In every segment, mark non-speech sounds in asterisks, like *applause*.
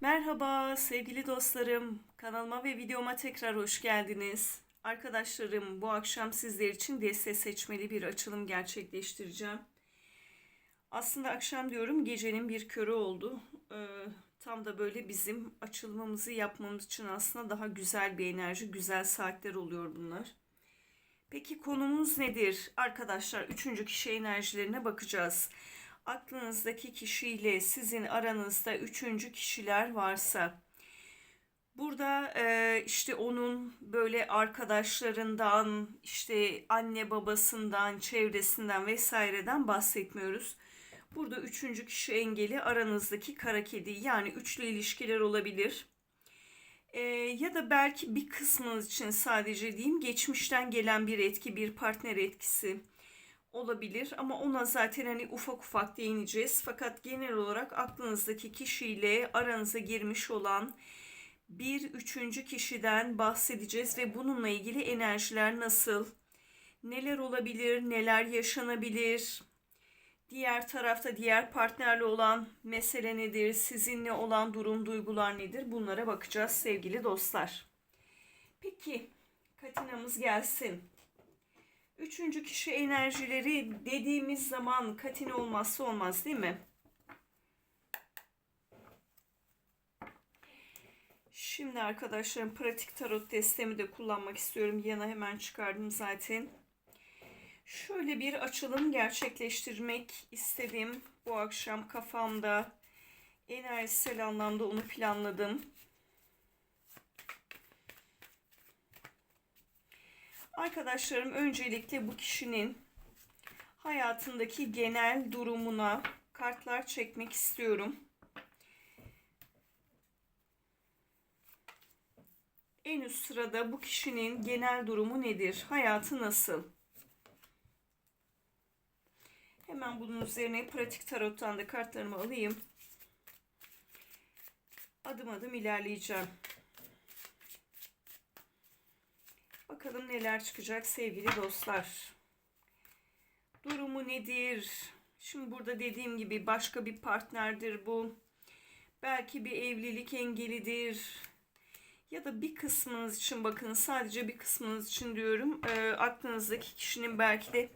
Merhaba sevgili dostlarım. Kanalıma ve videoma tekrar hoş geldiniz. Arkadaşlarım bu akşam sizler için deste seçmeli bir açılım gerçekleştireceğim. Aslında akşam diyorum gecenin bir körü oldu. Ee, tam da böyle bizim açılımımızı yapmamız için aslında daha güzel bir enerji, güzel saatler oluyor bunlar. Peki konumuz nedir? Arkadaşlar üçüncü kişi enerjilerine bakacağız. Aklınızdaki kişiyle sizin aranızda üçüncü kişiler varsa burada e, işte onun böyle arkadaşlarından, işte anne babasından, çevresinden vesaireden bahsetmiyoruz. Burada üçüncü kişi engeli aranızdaki kara kedi yani üçlü ilişkiler olabilir. Ee, ya da belki bir kısmınız için sadece diyeyim geçmişten gelen bir etki, bir partner etkisi olabilir ama ona zaten hani ufak ufak değineceğiz. Fakat genel olarak aklınızdaki kişiyle aranıza girmiş olan bir üçüncü kişiden bahsedeceğiz ve bununla ilgili enerjiler nasıl, neler olabilir, neler yaşanabilir, diğer tarafta diğer partnerle olan mesele nedir, sizinle olan durum, duygular nedir bunlara bakacağız sevgili dostlar. Peki Katina'mız gelsin. Üçüncü kişi enerjileri dediğimiz zaman Katina olmazsa olmaz değil mi? Şimdi arkadaşlarım pratik tarot destemi de kullanmak istiyorum. Yana hemen çıkardım zaten. Şöyle bir açılım gerçekleştirmek istedim. Bu akşam kafamda enerjisel anlamda onu planladım. Arkadaşlarım öncelikle bu kişinin hayatındaki genel durumuna kartlar çekmek istiyorum. En üst sırada bu kişinin genel durumu nedir? Hayatı nasıl? Hemen bunun üzerine pratik tarottan da kartlarımı alayım. Adım adım ilerleyeceğim. Bakalım neler çıkacak sevgili dostlar. Durumu nedir? Şimdi burada dediğim gibi başka bir partnerdir bu. Belki bir evlilik engelidir. Ya da bir kısmınız için bakın sadece bir kısmınız için diyorum. E, aklınızdaki kişinin belki de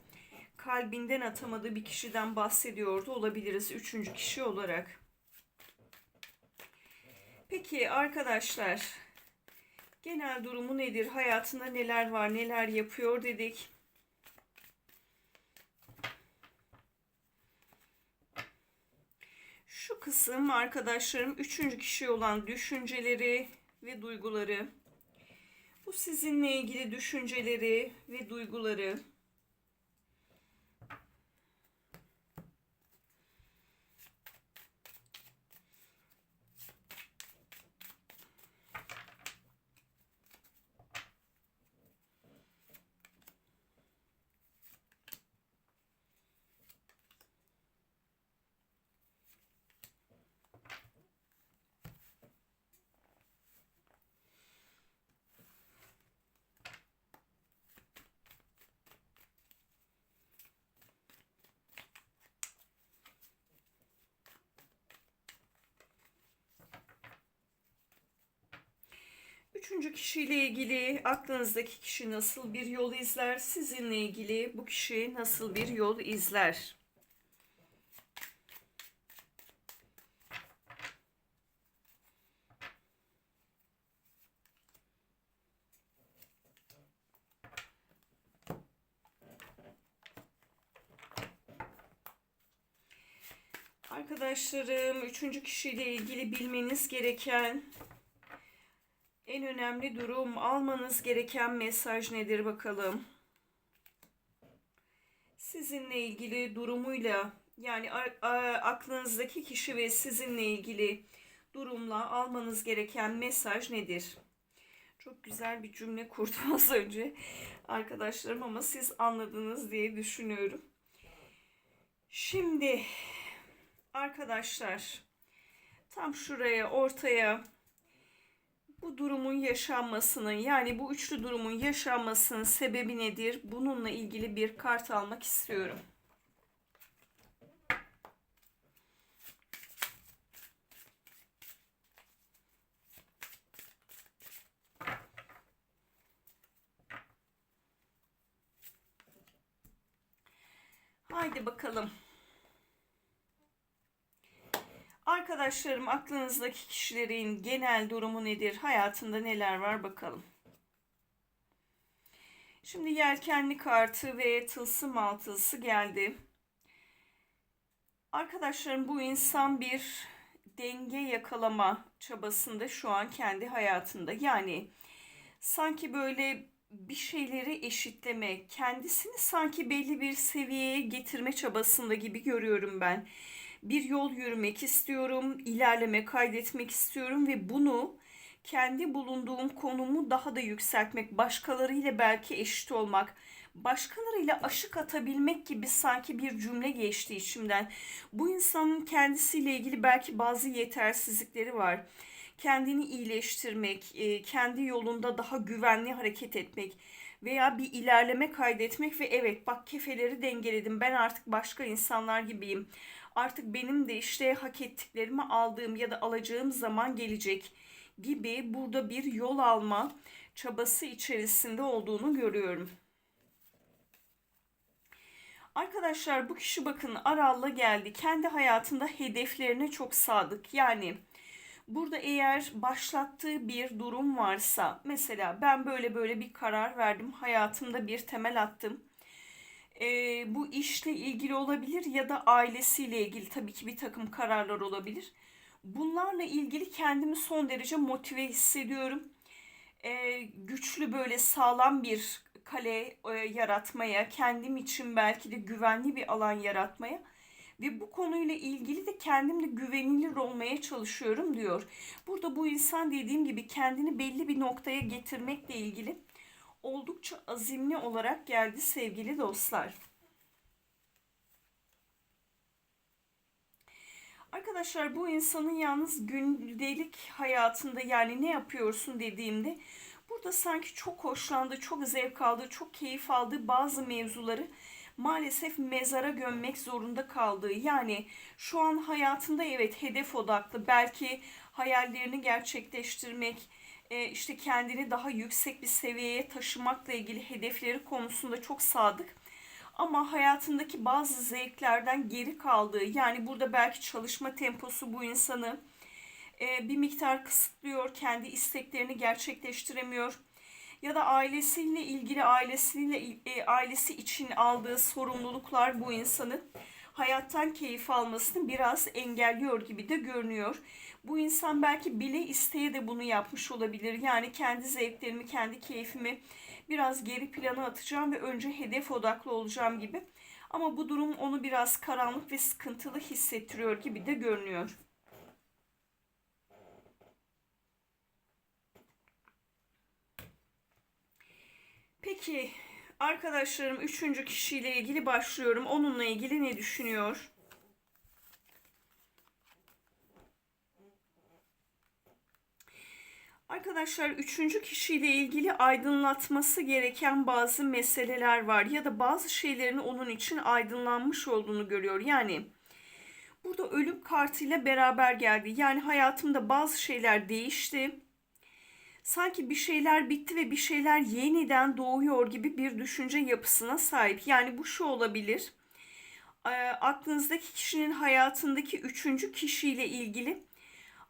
kalbinden atamadığı bir kişiden bahsediyordu olabiliriz üçüncü kişi olarak. Peki arkadaşlar genel durumu nedir? Hayatında neler var, neler yapıyor dedik. Şu kısım arkadaşlarım üçüncü kişi olan düşünceleri ve duyguları. Bu sizinle ilgili düşünceleri ve duyguları. Üçüncü kişiyle ilgili aklınızdaki kişi nasıl bir yol izler? Sizinle ilgili bu kişi nasıl bir yol izler? Arkadaşlarım, üçüncü kişiyle ilgili bilmeniz gereken en önemli durum almanız gereken mesaj nedir bakalım. Sizinle ilgili durumuyla yani aklınızdaki kişi ve sizinle ilgili durumla almanız gereken mesaj nedir? Çok güzel bir cümle kurdum *laughs* az önce arkadaşlarım ama siz anladınız diye düşünüyorum. Şimdi arkadaşlar tam şuraya ortaya bu durumun yaşanmasının yani bu üçlü durumun yaşanmasının sebebi nedir? Bununla ilgili bir kart almak istiyorum. Haydi bakalım. Arkadaşlarım aklınızdaki kişilerin genel durumu nedir? Hayatında neler var bakalım. Şimdi yelkenli kartı ve tılsım altısı geldi. Arkadaşlarım bu insan bir denge yakalama çabasında şu an kendi hayatında. Yani sanki böyle bir şeyleri eşitleme, kendisini sanki belli bir seviyeye getirme çabasında gibi görüyorum ben. Bir yol yürümek istiyorum, ilerleme kaydetmek istiyorum ve bunu kendi bulunduğum konumu daha da yükseltmek, başkalarıyla belki eşit olmak, başkalarıyla aşık atabilmek gibi sanki bir cümle geçti içimden. Bu insanın kendisiyle ilgili belki bazı yetersizlikleri var. Kendini iyileştirmek, e, kendi yolunda daha güvenli hareket etmek veya bir ilerleme kaydetmek ve evet bak kefeleri dengeledim. Ben artık başka insanlar gibiyim. Artık benim de işte hak ettiklerimi aldığım ya da alacağım zaman gelecek gibi burada bir yol alma çabası içerisinde olduğunu görüyorum. Arkadaşlar bu kişi bakın Aral'la geldi. Kendi hayatında hedeflerine çok sadık. Yani burada eğer başlattığı bir durum varsa mesela ben böyle böyle bir karar verdim. Hayatımda bir temel attım. Ee, bu işle ilgili olabilir ya da ailesiyle ilgili tabii ki bir takım kararlar olabilir. Bunlarla ilgili kendimi son derece motive hissediyorum. Ee, güçlü böyle sağlam bir kale e, yaratmaya, kendim için belki de güvenli bir alan yaratmaya ve bu konuyla ilgili de kendimle güvenilir olmaya çalışıyorum diyor. Burada bu insan dediğim gibi kendini belli bir noktaya getirmekle ilgili oldukça azimli olarak geldi sevgili dostlar. Arkadaşlar bu insanın yalnız gündelik hayatında yani ne yapıyorsun dediğimde burada sanki çok hoşlandığı, çok zevk aldığı, çok keyif aldığı bazı mevzuları maalesef mezara gömmek zorunda kaldığı. Yani şu an hayatında evet hedef odaklı, belki hayallerini gerçekleştirmek, işte kendini daha yüksek bir seviyeye taşımakla ilgili hedefleri konusunda çok sadık. Ama hayatındaki bazı zevklerden geri kaldığı yani burada belki çalışma temposu bu insanı e, bir miktar kısıtlıyor, kendi isteklerini gerçekleştiremiyor. Ya da ailesiyle ilgili ailesiyle e, ailesi için aldığı sorumluluklar bu insanı hayattan keyif almasını biraz engelliyor gibi de görünüyor. Bu insan belki bile isteye de bunu yapmış olabilir. Yani kendi zevklerimi, kendi keyfimi biraz geri plana atacağım ve önce hedef odaklı olacağım gibi. Ama bu durum onu biraz karanlık ve sıkıntılı hissettiriyor gibi de görünüyor. Peki arkadaşlarım üçüncü kişiyle ilgili başlıyorum. Onunla ilgili ne düşünüyor? Arkadaşlar üçüncü kişiyle ilgili aydınlatması gereken bazı meseleler var ya da bazı şeylerin onun için aydınlanmış olduğunu görüyor. Yani burada ölüm kartıyla beraber geldi. Yani hayatımda bazı şeyler değişti. Sanki bir şeyler bitti ve bir şeyler yeniden doğuyor gibi bir düşünce yapısına sahip. Yani bu şu olabilir. E, aklınızdaki kişinin hayatındaki üçüncü kişiyle ilgili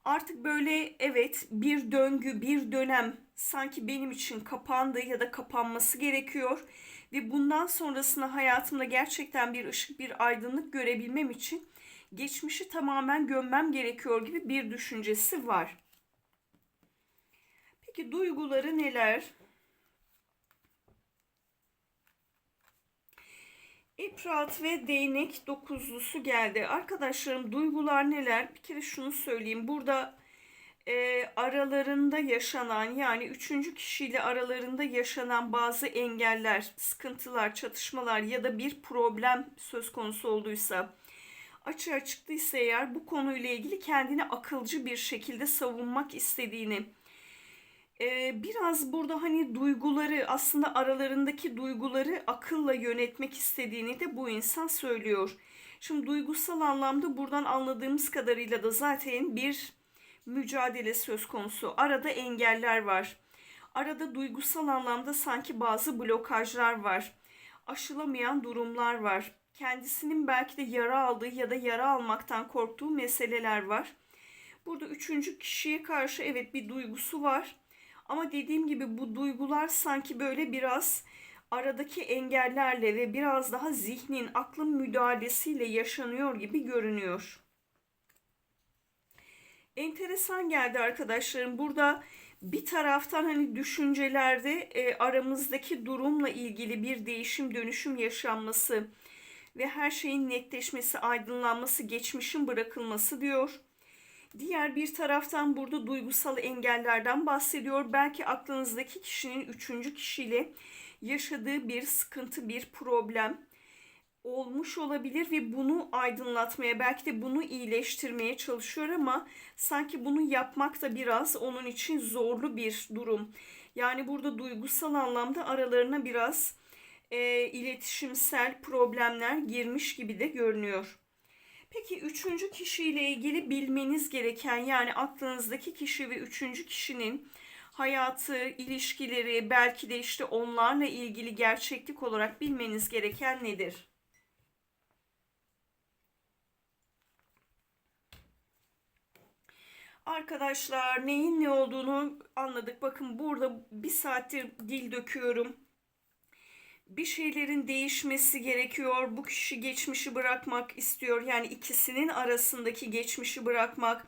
artık böyle evet bir döngü, bir dönem sanki benim için kapandı ya da kapanması gerekiyor ve bundan sonrasında hayatımda gerçekten bir ışık, bir aydınlık görebilmem için geçmişi tamamen gömmem gerekiyor gibi bir düşüncesi var. Peki duyguları neler? İprat ve değnek dokuzlusu geldi. Arkadaşlarım duygular neler? Bir kere şunu söyleyeyim. Burada e, aralarında yaşanan yani üçüncü kişiyle aralarında yaşanan bazı engeller, sıkıntılar, çatışmalar ya da bir problem söz konusu olduysa açığa çıktıysa eğer bu konuyla ilgili kendini akılcı bir şekilde savunmak istediğini ee, biraz burada hani duyguları aslında aralarındaki duyguları akılla yönetmek istediğini de bu insan söylüyor. Şimdi duygusal anlamda buradan anladığımız kadarıyla da zaten bir mücadele söz konusu. Arada engeller var. Arada duygusal anlamda sanki bazı blokajlar var. Aşılamayan durumlar var. kendisinin belki de yara aldığı ya da yara almaktan korktuğu meseleler var. Burada üçüncü kişiye karşı evet bir duygusu var. Ama dediğim gibi bu duygular sanki böyle biraz aradaki engellerle ve biraz daha zihnin, aklın müdahalesiyle yaşanıyor gibi görünüyor. Enteresan geldi arkadaşlarım. Burada bir taraftan hani düşüncelerde e, aramızdaki durumla ilgili bir değişim dönüşüm yaşanması ve her şeyin netleşmesi, aydınlanması, geçmişin bırakılması diyor. Diğer bir taraftan burada duygusal engellerden bahsediyor. Belki aklınızdaki kişinin üçüncü kişiyle yaşadığı bir sıkıntı, bir problem olmuş olabilir ve bunu aydınlatmaya, belki de bunu iyileştirmeye çalışıyor ama sanki bunu yapmak da biraz onun için zorlu bir durum. Yani burada duygusal anlamda aralarına biraz e, iletişimsel problemler girmiş gibi de görünüyor. Peki üçüncü kişiyle ilgili bilmeniz gereken yani aklınızdaki kişi ve üçüncü kişinin hayatı, ilişkileri, belki de işte onlarla ilgili gerçeklik olarak bilmeniz gereken nedir? Arkadaşlar neyin ne olduğunu anladık. Bakın burada bir saattir dil döküyorum. Bir şeylerin değişmesi gerekiyor. Bu kişi geçmişi bırakmak istiyor. Yani ikisinin arasındaki geçmişi bırakmak.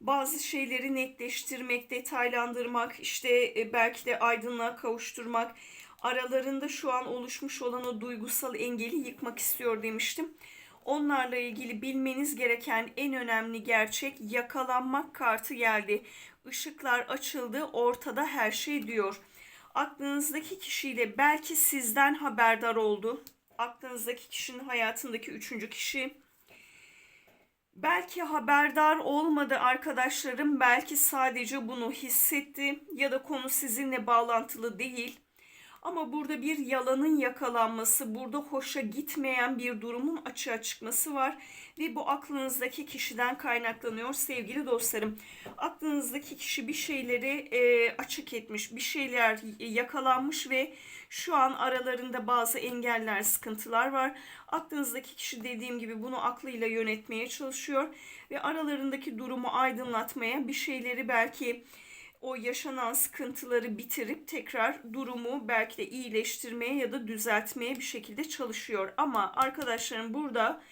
Bazı şeyleri netleştirmek, detaylandırmak, işte e, belki de aydınlığa kavuşturmak. Aralarında şu an oluşmuş olan o duygusal engeli yıkmak istiyor demiştim. Onlarla ilgili bilmeniz gereken en önemli gerçek yakalanmak kartı geldi. Işıklar açıldı, ortada her şey diyor. Aklınızdaki kişiyle belki sizden haberdar oldu. Aklınızdaki kişinin hayatındaki üçüncü kişi. Belki haberdar olmadı arkadaşlarım, belki sadece bunu hissetti ya da konu sizinle bağlantılı değil. Ama burada bir yalanın yakalanması, burada hoşa gitmeyen bir durumun açığa çıkması var ve bu aklınızdaki kişiden kaynaklanıyor sevgili dostlarım. Aklınızdaki kişi bir şeyleri e, açık etmiş, bir şeyler yakalanmış ve şu an aralarında bazı engeller, sıkıntılar var. Aklınızdaki kişi dediğim gibi bunu aklıyla yönetmeye çalışıyor ve aralarındaki durumu aydınlatmaya, bir şeyleri belki o yaşanan sıkıntıları bitirip tekrar durumu belki de iyileştirmeye ya da düzeltmeye bir şekilde çalışıyor. Ama arkadaşlarım burada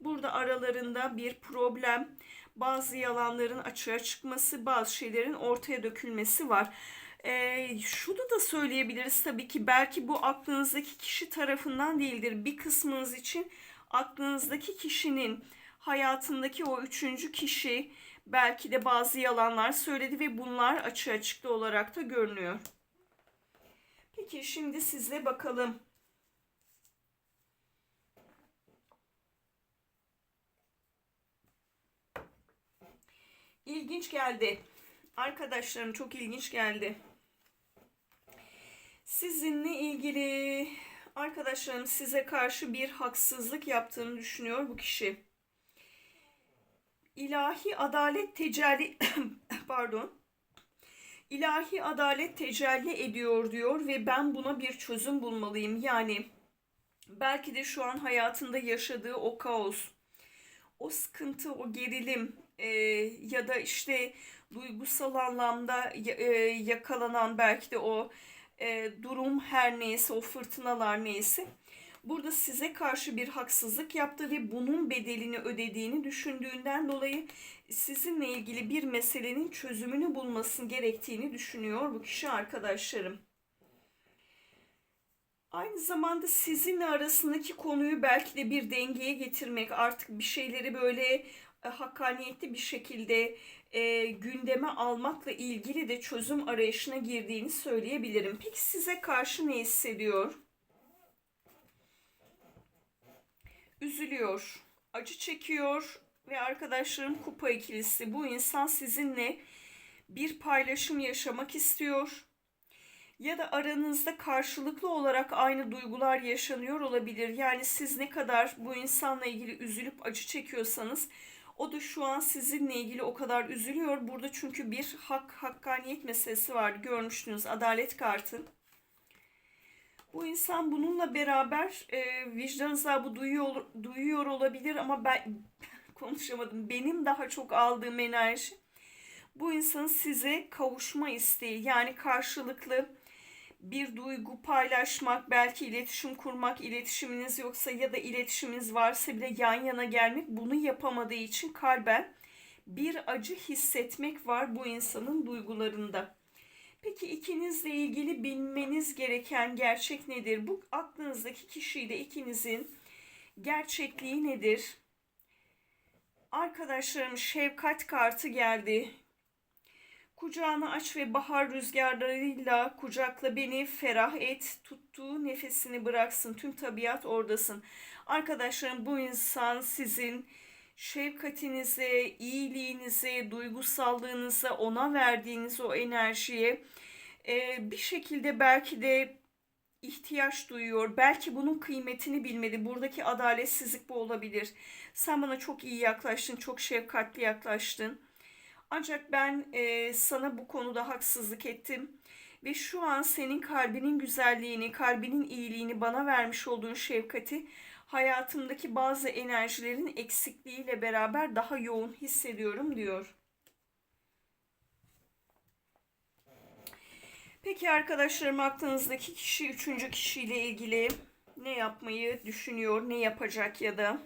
burada aralarında bir problem, bazı yalanların açığa çıkması, bazı şeylerin ortaya dökülmesi var. Ee, şunu da söyleyebiliriz tabii ki belki bu aklınızdaki kişi tarafından değildir. Bir kısmınız için aklınızdaki kişinin hayatındaki o üçüncü kişi belki de bazı yalanlar söyledi ve bunlar açığa çıktı olarak da görünüyor. Peki şimdi size bakalım. İlginç geldi. Arkadaşlarım çok ilginç geldi. Sizinle ilgili arkadaşlarım size karşı bir haksızlık yaptığını düşünüyor bu kişi ilahi adalet tecelli *coughs* pardon ilahi adalet tecelli ediyor diyor ve ben buna bir çözüm bulmalıyım. Yani belki de şu an hayatında yaşadığı o kaos, o sıkıntı, o gerilim e, ya da işte duygusal anlamda e, yakalanan belki de o e, durum her neyse, o fırtınalar neyse burada size karşı bir haksızlık yaptı ve bunun bedelini ödediğini düşündüğünden dolayı sizinle ilgili bir meselenin çözümünü bulmasın gerektiğini düşünüyor bu kişi arkadaşlarım. Aynı zamanda sizinle arasındaki konuyu belki de bir dengeye getirmek, artık bir şeyleri böyle e, hakkaniyetli bir şekilde e, gündeme almakla ilgili de çözüm arayışına girdiğini söyleyebilirim. Peki size karşı ne hissediyor? Üzülüyor, acı çekiyor ve arkadaşlarım kupa ikilisi. Bu insan sizinle bir paylaşım yaşamak istiyor. Ya da aranızda karşılıklı olarak aynı duygular yaşanıyor olabilir. Yani siz ne kadar bu insanla ilgili üzülüp acı çekiyorsanız o da şu an sizinle ilgili o kadar üzülüyor. Burada çünkü bir hak, hakkaniyet meselesi var. Görmüştünüz adalet kartı. Bu insan bununla beraber e, vicdan azabı duyuyor, duyuyor olabilir ama ben *laughs* konuşamadım. Benim daha çok aldığım enerji bu insanın size kavuşma isteği yani karşılıklı bir duygu paylaşmak, belki iletişim kurmak, iletişiminiz yoksa ya da iletişiminiz varsa bile yan yana gelmek bunu yapamadığı için kalben bir acı hissetmek var bu insanın duygularında. Peki ikinizle ilgili bilmeniz gereken gerçek nedir? Bu aklınızdaki kişiyle ikinizin gerçekliği nedir? Arkadaşlarım şefkat kartı geldi. Kucağını aç ve bahar rüzgarlarıyla kucakla beni ferah et. Tuttuğu nefesini bıraksın. Tüm tabiat oradasın. Arkadaşlarım bu insan sizin şefkatinize, iyiliğinize, duygusallığınıza, ona verdiğiniz o enerjiye e, bir şekilde belki de ihtiyaç duyuyor. Belki bunun kıymetini bilmedi. Buradaki adaletsizlik bu olabilir. Sen bana çok iyi yaklaştın, çok şefkatli yaklaştın. Ancak ben e, sana bu konuda haksızlık ettim ve şu an senin kalbinin güzelliğini, kalbinin iyiliğini bana vermiş olduğun şefkati hayatımdaki bazı enerjilerin eksikliğiyle beraber daha yoğun hissediyorum diyor. Peki arkadaşlarım aklınızdaki kişi üçüncü kişiyle ilgili ne yapmayı düşünüyor, ne yapacak ya da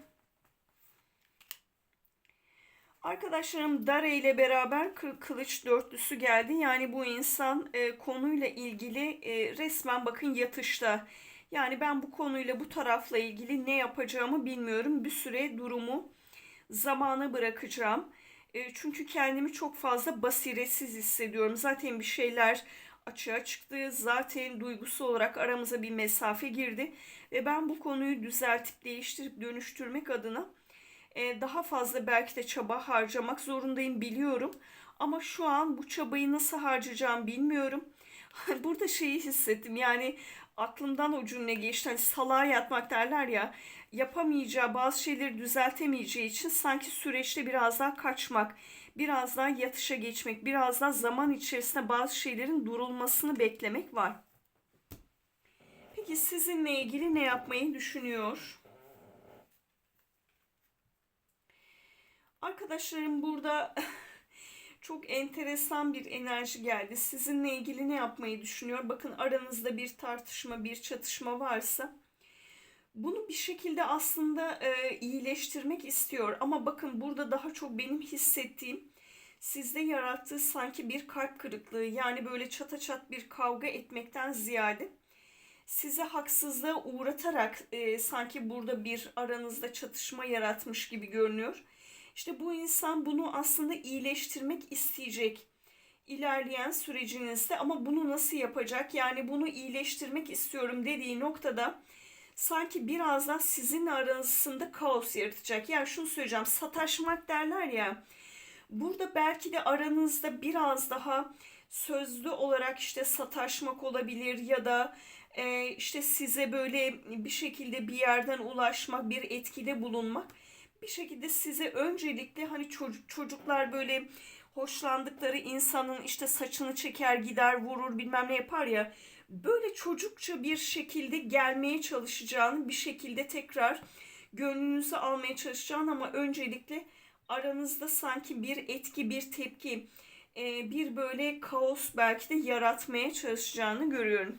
Arkadaşlarım Dare ile beraber kılıç dörtlüsü geldi. Yani bu insan e, konuyla ilgili e, resmen bakın yatışta. Yani ben bu konuyla bu tarafla ilgili ne yapacağımı bilmiyorum. Bir süre durumu zamana bırakacağım. E, çünkü kendimi çok fazla basiretsiz hissediyorum. Zaten bir şeyler açığa çıktı. Zaten duygusu olarak aramıza bir mesafe girdi. Ve ben bu konuyu düzeltip değiştirip dönüştürmek adına e, daha fazla belki de çaba harcamak zorundayım biliyorum. Ama şu an bu çabayı nasıl harcayacağım bilmiyorum. *laughs* Burada şeyi hissettim yani aklımdan o cümle geçti. Hani salağa yatmak derler ya yapamayacağı bazı şeyleri düzeltemeyeceği için sanki süreçte biraz daha kaçmak, biraz daha yatışa geçmek, biraz daha zaman içerisinde bazı şeylerin durulmasını beklemek var. Peki sizinle ilgili ne yapmayı düşünüyor? Arkadaşlarım burada *laughs* çok enteresan bir enerji geldi. Sizinle ilgili ne yapmayı düşünüyor? Bakın aranızda bir tartışma, bir çatışma varsa bunu bir şekilde aslında e, iyileştirmek istiyor. Ama bakın burada daha çok benim hissettiğim sizde yarattığı sanki bir kalp kırıklığı. Yani böyle çata çat bir kavga etmekten ziyade size haksızlığa uğratarak e, sanki burada bir aranızda çatışma yaratmış gibi görünüyor. İşte bu insan bunu aslında iyileştirmek isteyecek ilerleyen sürecinizde ama bunu nasıl yapacak? Yani bunu iyileştirmek istiyorum dediği noktada sanki biraz da sizin arasında kaos yaratacak. Yani şunu söyleyeceğim sataşmak derler ya. Burada belki de aranızda biraz daha sözlü olarak işte sataşmak olabilir ya da e, işte size böyle bir şekilde bir yerden ulaşmak, bir etkide bulunmak bir şekilde size öncelikle hani çocuk, çocuklar böyle hoşlandıkları insanın işte saçını çeker gider vurur bilmem ne yapar ya böyle çocukça bir şekilde gelmeye çalışacağını bir şekilde tekrar gönlünüzü almaya çalışacağını ama öncelikle aranızda sanki bir etki bir tepki bir böyle kaos belki de yaratmaya çalışacağını görüyorum.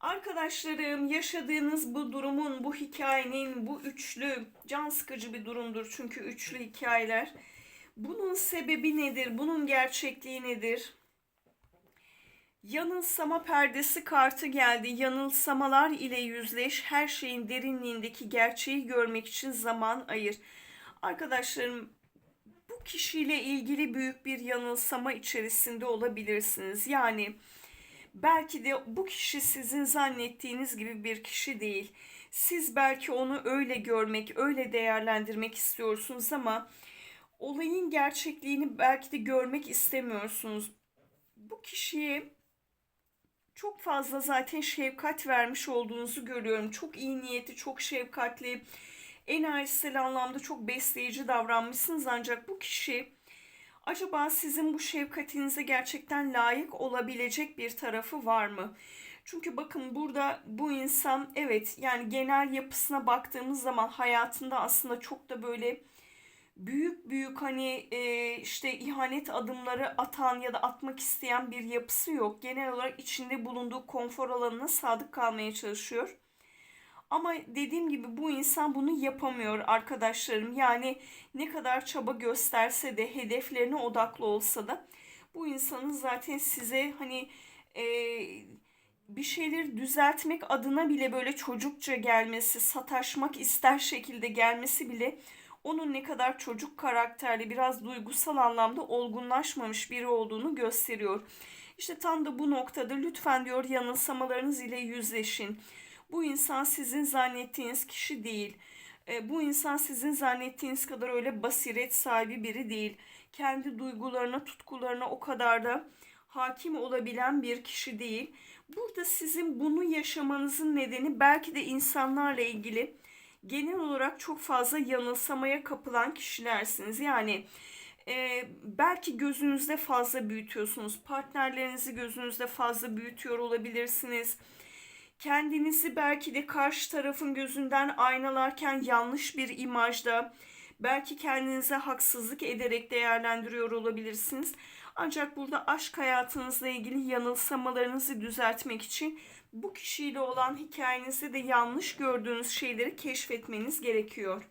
Arkadaşlarım yaşadığınız bu durumun, bu hikayenin, bu üçlü can sıkıcı bir durumdur çünkü üçlü hikayeler. Bunun sebebi nedir? Bunun gerçekliği nedir? Yanılsama perdesi kartı geldi. Yanılsamalar ile yüzleş. Her şeyin derinliğindeki gerçeği görmek için zaman ayır. Arkadaşlarım bu kişiyle ilgili büyük bir yanılsama içerisinde olabilirsiniz. Yani Belki de bu kişi sizin zannettiğiniz gibi bir kişi değil. Siz belki onu öyle görmek, öyle değerlendirmek istiyorsunuz ama olayın gerçekliğini belki de görmek istemiyorsunuz. Bu kişiye çok fazla zaten şefkat vermiş olduğunuzu görüyorum. Çok iyi niyeti, çok şefkatli, enerjisel anlamda çok besleyici davranmışsınız ancak bu kişi Acaba sizin bu şefkatinize gerçekten layık olabilecek bir tarafı var mı? Çünkü bakın burada bu insan evet yani genel yapısına baktığımız zaman hayatında aslında çok da böyle büyük büyük hani e, işte ihanet adımları atan ya da atmak isteyen bir yapısı yok. Genel olarak içinde bulunduğu konfor alanına sadık kalmaya çalışıyor. Ama dediğim gibi bu insan bunu yapamıyor arkadaşlarım. Yani ne kadar çaba gösterse de hedeflerine odaklı olsa da bu insanın zaten size hani e, bir şeyleri düzeltmek adına bile böyle çocukça gelmesi, sataşmak ister şekilde gelmesi bile onun ne kadar çocuk karakterli, biraz duygusal anlamda olgunlaşmamış biri olduğunu gösteriyor. İşte tam da bu noktada lütfen diyor yanılsamalarınız ile yüzleşin. Bu insan sizin zannettiğiniz kişi değil. E, bu insan sizin zannettiğiniz kadar öyle basiret sahibi biri değil. Kendi duygularına, tutkularına o kadar da hakim olabilen bir kişi değil. Burada sizin bunu yaşamanızın nedeni belki de insanlarla ilgili genel olarak çok fazla yanılsamaya kapılan kişilersiniz. Yani e, belki gözünüzde fazla büyütüyorsunuz. Partnerlerinizi gözünüzde fazla büyütüyor olabilirsiniz. Kendinizi belki de karşı tarafın gözünden aynalarken yanlış bir imajda, belki kendinize haksızlık ederek değerlendiriyor olabilirsiniz. Ancak burada aşk hayatınızla ilgili yanılsamalarınızı düzeltmek için bu kişiyle olan hikayenizde de yanlış gördüğünüz şeyleri keşfetmeniz gerekiyor.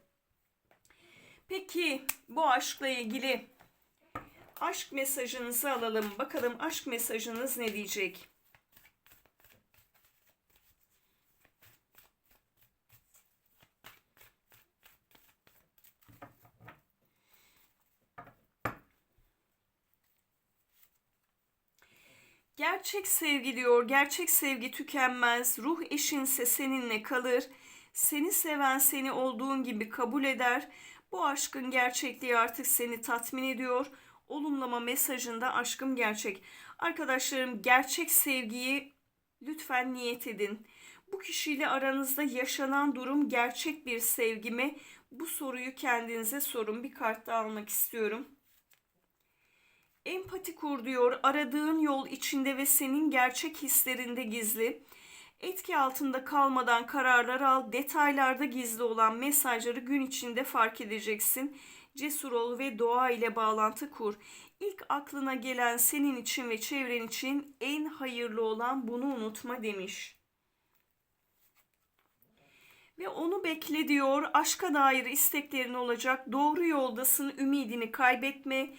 Peki bu aşkla ilgili aşk mesajınızı alalım. Bakalım aşk mesajınız ne diyecek? Gerçek sevgi diyor. Gerçek sevgi tükenmez. Ruh eşinse seninle kalır. Seni seven seni olduğun gibi kabul eder. Bu aşkın gerçekliği artık seni tatmin ediyor. Olumlama mesajında aşkım gerçek. Arkadaşlarım gerçek sevgiyi lütfen niyet edin. Bu kişiyle aranızda yaşanan durum gerçek bir sevgi mi? Bu soruyu kendinize sorun. Bir kart daha almak istiyorum. Empati kur diyor. Aradığın yol içinde ve senin gerçek hislerinde gizli. Etki altında kalmadan kararlar al. Detaylarda gizli olan mesajları gün içinde fark edeceksin. Cesur ol ve doğa ile bağlantı kur. İlk aklına gelen senin için ve çevren için en hayırlı olan bunu unutma demiş. Ve onu bekle diyor. Aşka dair isteklerin olacak. Doğru yoldasın. Ümidini kaybetme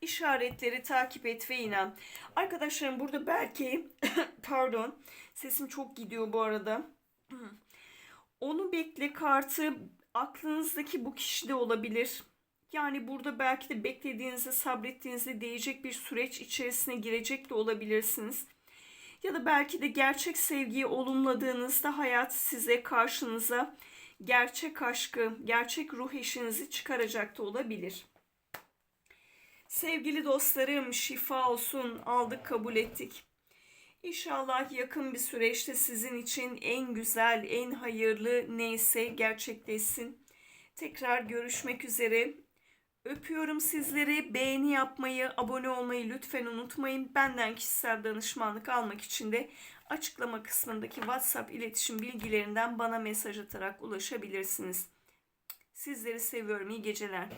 işaretleri takip et ve inan. Arkadaşlarım burada belki *coughs* pardon sesim çok gidiyor bu arada. *clears throat* Onu bekle kartı aklınızdaki bu kişi de olabilir. Yani burada belki de beklediğinizde, sabrettiğinizde değecek bir süreç içerisine girecek de olabilirsiniz. Ya da belki de gerçek sevgiyi olumladığınızda hayat size karşınıza gerçek aşkı, gerçek ruh eşinizi çıkaracak da olabilir. Sevgili dostlarım şifa olsun aldık kabul ettik. İnşallah yakın bir süreçte sizin için en güzel, en hayırlı neyse gerçekleşsin. Tekrar görüşmek üzere. Öpüyorum sizleri. Beğeni yapmayı, abone olmayı lütfen unutmayın. Benden kişisel danışmanlık almak için de açıklama kısmındaki WhatsApp iletişim bilgilerinden bana mesaj atarak ulaşabilirsiniz. Sizleri seviyorum. İyi geceler.